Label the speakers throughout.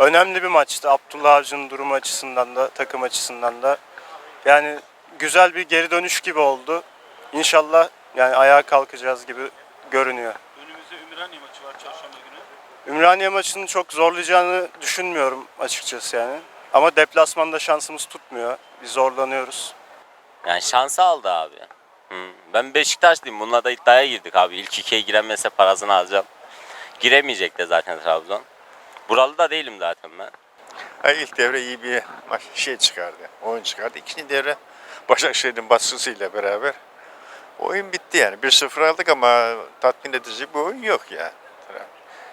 Speaker 1: Önemli bir maçtı Abdullah Avcı'nın durumu açısından da takım açısından da. Yani güzel bir geri dönüş gibi oldu. İnşallah yani ayağa kalkacağız gibi görünüyor.
Speaker 2: Önümüzde Ümraniye maçı var çarşamba günü.
Speaker 1: Ümraniye maçını çok zorlayacağını düşünmüyorum açıkçası yani. Ama deplasmanda şansımız tutmuyor. Biz zorlanıyoruz.
Speaker 3: Yani şansı aldı abi. Hı. Ben Beşiktaşlıyım. Bununla da iddiaya girdik abi. İlk ikiye giremezse parasını alacağım. Giremeyecek de zaten Trabzon. Buralı da değilim zaten ben.
Speaker 4: Ha, ilk devre iyi bir şey çıkardı. Oyun çıkardı. İkinci devre Başakşehir'in baskısıyla beraber oyun bitti yani. 1-0 aldık ama tatmin edici bir oyun yok yani.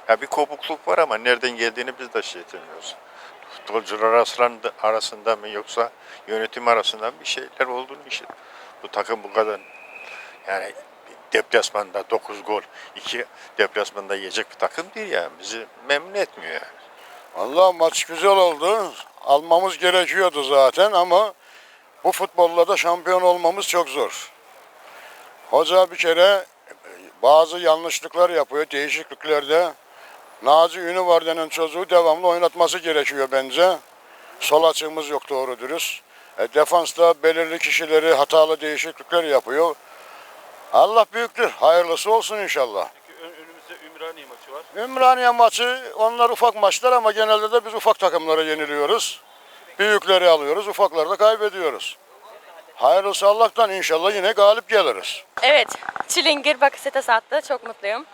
Speaker 4: Ya bir kopukluk var ama nereden geldiğini biz de şey etmiyoruz. Futbolcular arasında, arasında mı yoksa yönetim arasında mı bir şeyler olduğunu işte. Bu takım bu kadar yani deplasmanda 9 gol, 2 deplasmanda yiyecek bir takım değil yani. Bizi memnun etmiyor yani.
Speaker 5: Vallahi maç güzel oldu. Almamız gerekiyordu zaten ama bu futbolla da şampiyon olmamız çok zor. Hoca bir kere bazı yanlışlıklar yapıyor değişikliklerde. Naci Ünü var denen çocuğu devamlı oynatması gerekiyor bence. Sol açığımız yok doğru dürüst. E, defansta belirli kişileri hatalı değişiklikler yapıyor. Allah büyüktür. Hayırlısı olsun inşallah.
Speaker 2: Ümraniye maçı var.
Speaker 5: Ümraniye maçı onlar ufak maçlar ama genelde de biz ufak takımlara yeniliyoruz. Büyükleri alıyoruz, ufakları da kaybediyoruz. Hayırlısı Allah'tan inşallah yine galip geliriz.
Speaker 6: Evet, Çilingir Bakasetas attı. Çok mutluyum.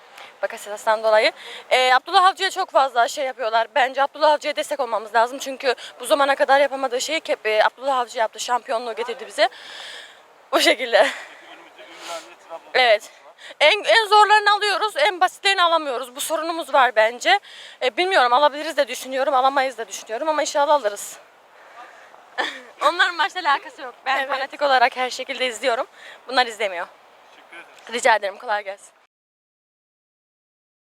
Speaker 6: Bakasetas'tan dolayı. Ee, Abdullah Avcı'ya çok fazla şey yapıyorlar. Bence Abdullah Avcı'ya destek olmamız lazım. Çünkü bu zamana kadar yapamadığı şeyi e, Abdullah Avcı yaptı. Şampiyonluğu getirdi bize. Bu şekilde. Evet. En, en zorlarını alıyoruz, en basitlerini alamıyoruz. Bu sorunumuz var bence. E, bilmiyorum alabiliriz de düşünüyorum, alamayız da düşünüyorum ama inşallah alırız. Onların maçla alakası yok. Ben fanatik olarak her şekilde izliyorum. Bunlar izlemiyor. Rica ederim, kolay gelsin.